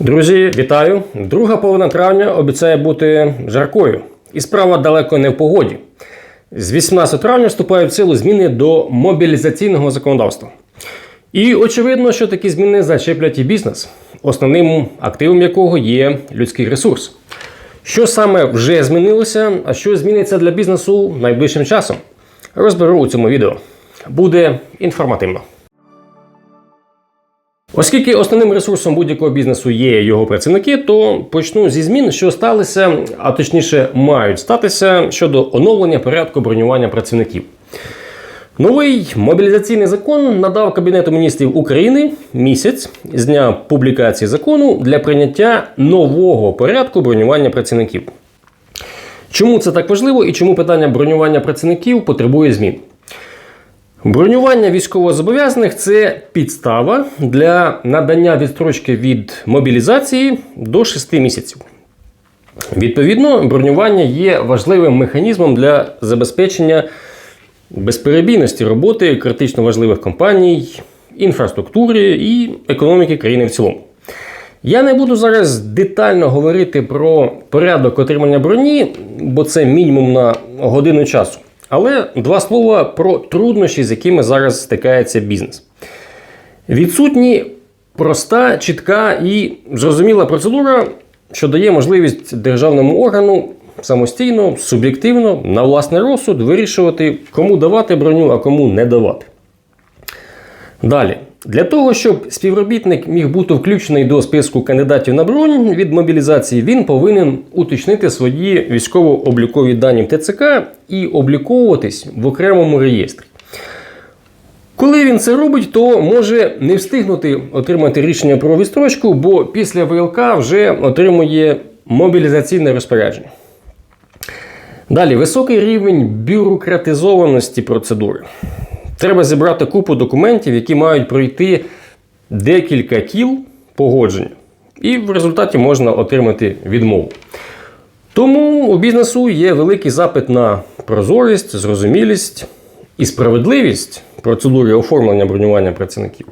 Друзі, вітаю! Друга половина травня обіцяє бути жаркою. І справа далеко не в погоді. З 18 травня вступають в силу зміни до мобілізаційного законодавства. І очевидно, що такі зміни зачеплять і бізнес, основним активом якого є людський ресурс. Що саме вже змінилося, а що зміниться для бізнесу найближчим часом? Розберу у цьому відео. Буде інформативно. Оскільки основним ресурсом будь-якого бізнесу є його працівники, то почну зі змін, що сталися, а точніше мають статися щодо оновлення порядку бронювання працівників. Новий мобілізаційний закон надав Кабінету міністрів України місяць з дня публікації закону для прийняття нового порядку бронювання працівників. Чому це так важливо і чому питання бронювання працівників потребує змін? Бронювання військовозобов'язаних це підстава для надання відстрочки від мобілізації до 6 місяців. Відповідно, бронювання є важливим механізмом для забезпечення безперебійності роботи критично важливих компаній, інфраструктури і економіки країни в цілому. Я не буду зараз детально говорити про порядок отримання броні, бо це мінімум на годину часу. Але два слова про труднощі, з якими зараз стикається бізнес. Відсутні проста, чітка і зрозуміла процедура, що дає можливість державному органу самостійно, суб'єктивно, на власний розсуд вирішувати, кому давати броню, а кому не давати. Далі, для того, щоб співробітник міг бути включений до списку кандидатів на бронь від мобілізації, він повинен уточнити свої військово-облікові дані в ТЦК і обліковуватись в окремому реєстрі. Коли він це робить, то може не встигнути отримати рішення про відстрочку, бо після ВЛК вже отримує мобілізаційне розпорядження. Далі високий рівень бюрократизованості процедури. Треба зібрати купу документів, які мають пройти декілька кіл погодження, і в результаті можна отримати відмову. Тому у бізнесу є великий запит на прозорість, зрозумілість і справедливість процедури оформлення бронювання працівників.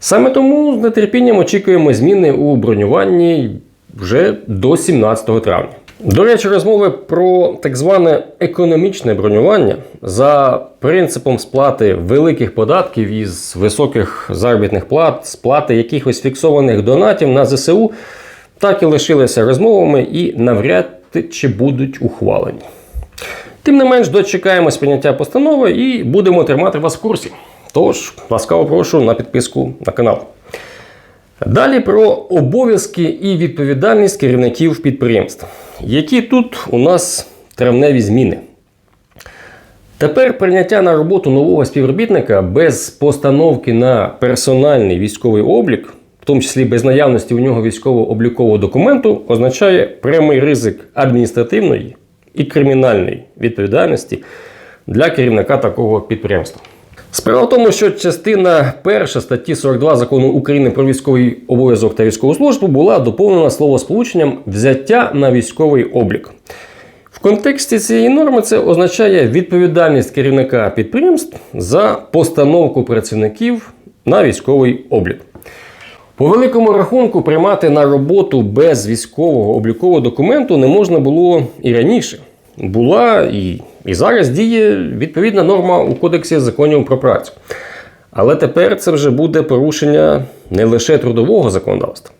Саме тому з нетерпінням очікуємо зміни у бронюванні вже до 17 травня. До речі, розмови про так зване економічне бронювання за принципом сплати великих податків із високих заробітних плат, сплати якихось фіксованих донатів на ЗСУ, так і лишилися розмовами і навряд чи будуть ухвалені. Тим не менш, дочекаємось прийняття постанови і будемо тримати вас в курсі. Тож, ласкаво прошу на підписку на канал. Далі про обов'язки і відповідальність керівників підприємств. Які тут у нас травневі зміни? Тепер прийняття на роботу нового співробітника без постановки на персональний військовий облік, в тому числі без наявності у нього військово-облікового документу, означає прямий ризик адміністративної і кримінальної відповідальності для керівника такого підприємства. Справа в тому, що частина 1 статті 42 закону України про військовий обов'язок та військову службу була доповнена словосполученням взяття на військовий облік. В контексті цієї норми це означає відповідальність керівника підприємств за постановку працівників на військовий облік. По великому рахунку приймати на роботу без військового облікового документу не можна було і раніше. Була і, і зараз діє відповідна норма у Кодексі законів про працю. Але тепер це вже буде порушення не лише трудового законодавства.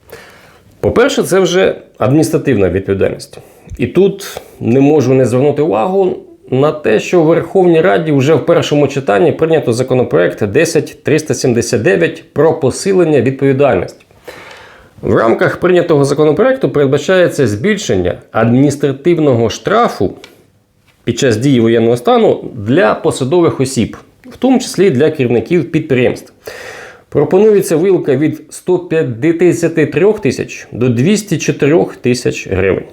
По-перше, це вже адміністративна відповідальність. І тут не можу не звернути увагу на те, що в Верховній Раді вже в першому читанні прийнято законопроект 10379 про посилення відповідальності. В рамках прийнятого законопроекту передбачається збільшення адміністративного штрафу під час дії воєнного стану для посадових осіб, в тому числі для керівників підприємств. Пропонується вилка від 153 тисяч до 204 тисяч гривень.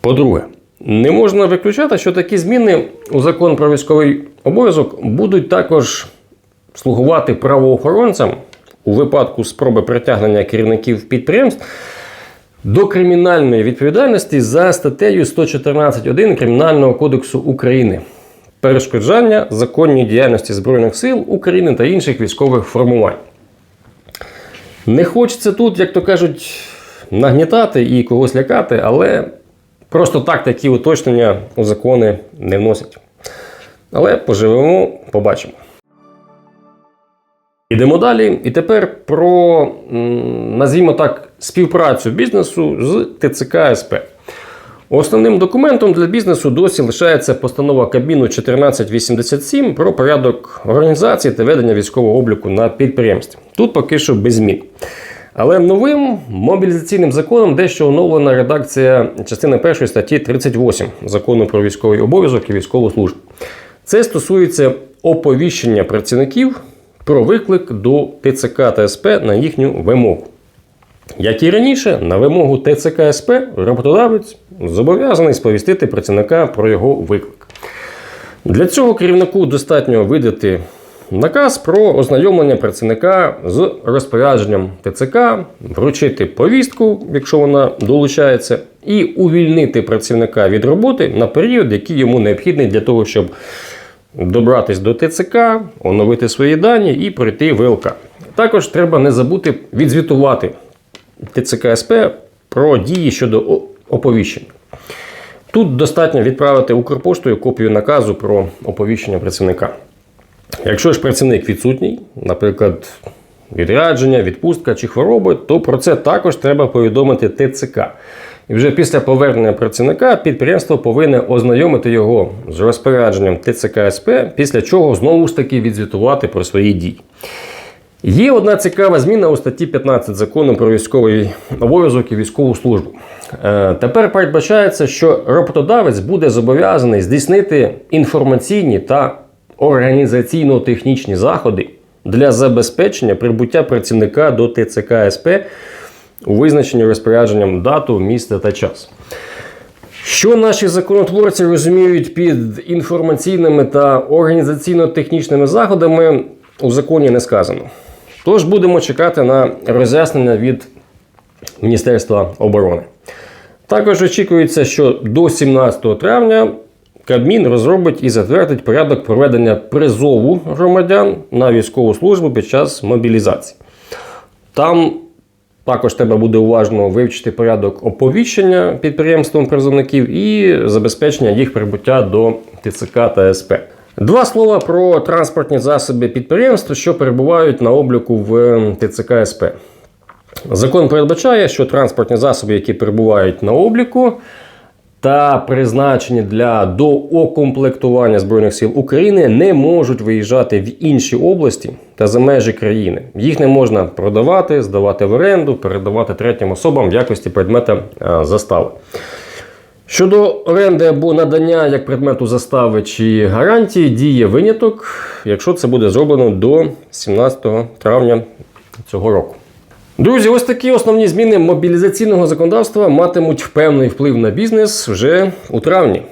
По-друге, не можна виключати, що такі зміни у закон про військовий обов'язок будуть також слугувати правоохоронцям у випадку спроби притягнення керівників підприємств до кримінальної відповідальності за статтею 114.1 Кримінального кодексу України. Перешкоджання законній діяльності Збройних сил України та інших військових формувань. Не хочеться тут, як то кажуть, нагнітати і когось лякати, але просто так такі уточнення у закони не вносять. Але поживемо, побачимо. Ідемо далі. І тепер про, назвімо так, співпрацю бізнесу з ТЦК СП. Основним документом для бізнесу досі лишається постанова Кабміну 1487 про порядок організації та ведення військового обліку на підприємстві. Тут поки що без змін. Але новим мобілізаційним законом дещо оновлена редакція частини 1 статті 38 закону про військовий обов'язок і військову службу. Це стосується оповіщення працівників про виклик до ТЦК та СП на їхню вимогу. Як і раніше, на вимогу ТЦК СП роботодавець зобов'язаний сповістити працівника про його виклик. Для цього керівнику достатньо видати наказ про ознайомлення працівника з розпорядженням ТЦК, вручити повістку, якщо вона долучається, і увільнити працівника від роботи на період, який йому необхідний для того, щоб добратись до ТЦК, оновити свої дані і пройти ВЛК. Також треба не забути відзвітувати ТЦК СП про дії щодо оповіщення. Тут достатньо відправити Укрпоштою копію наказу про оповіщення працівника. Якщо ж працівник відсутній, наприклад, відрядження, відпустка чи хвороби, то про це також треба повідомити ТЦК. І вже після повернення працівника підприємство повинне ознайомити його з розпорядженням ТЦК СП, після чого знову ж таки відзвітувати про свої дії. Є одна цікава зміна у статті 15 закону про військовий обов'язок і військову службу. Е, Тепер передбачається, що роботодавець буде зобов'язаний здійснити інформаційні та організаційно-технічні заходи для забезпечення прибуття працівника до ТЦК СП у визначенні розпорядженням дату, місця та час. Що наші законотворці розуміють під інформаційними та організаційно-технічними заходами, у законі не сказано. Тож будемо чекати на роз'яснення від Міністерства оборони. Також очікується, що до 17 травня Кабмін розробить і затвердить порядок проведення призову громадян на військову службу під час мобілізації. Там також треба буде уважно вивчити порядок оповіщення підприємством призовників і забезпечення їх прибуття до ТЦК та СП. Два слова про транспортні засоби підприємств, що перебувають на обліку в ТЦК СП. Закон передбачає, що транспортні засоби, які перебувають на обліку та призначені для доокомплектування Збройних сил України, не можуть виїжджати в інші області та за межі країни. Їх не можна продавати, здавати в оренду, передавати третім особам в якості предмета е, застави. Щодо оренди або надання як предмету застави чи гарантії, діє виняток, якщо це буде зроблено до 17 травня цього року. Друзі, ось такі основні зміни мобілізаційного законодавства матимуть певний вплив на бізнес вже у травні.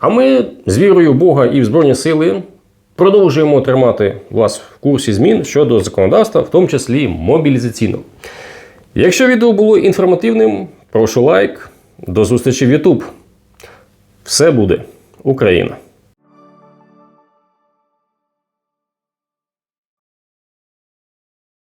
А ми з вірою Бога і в Збройні сили продовжуємо тримати вас в курсі змін щодо законодавства, в тому числі мобілізаційного. Якщо відео було інформативним, прошу лайк. До зустрічі в YouTube. Все буде Україна!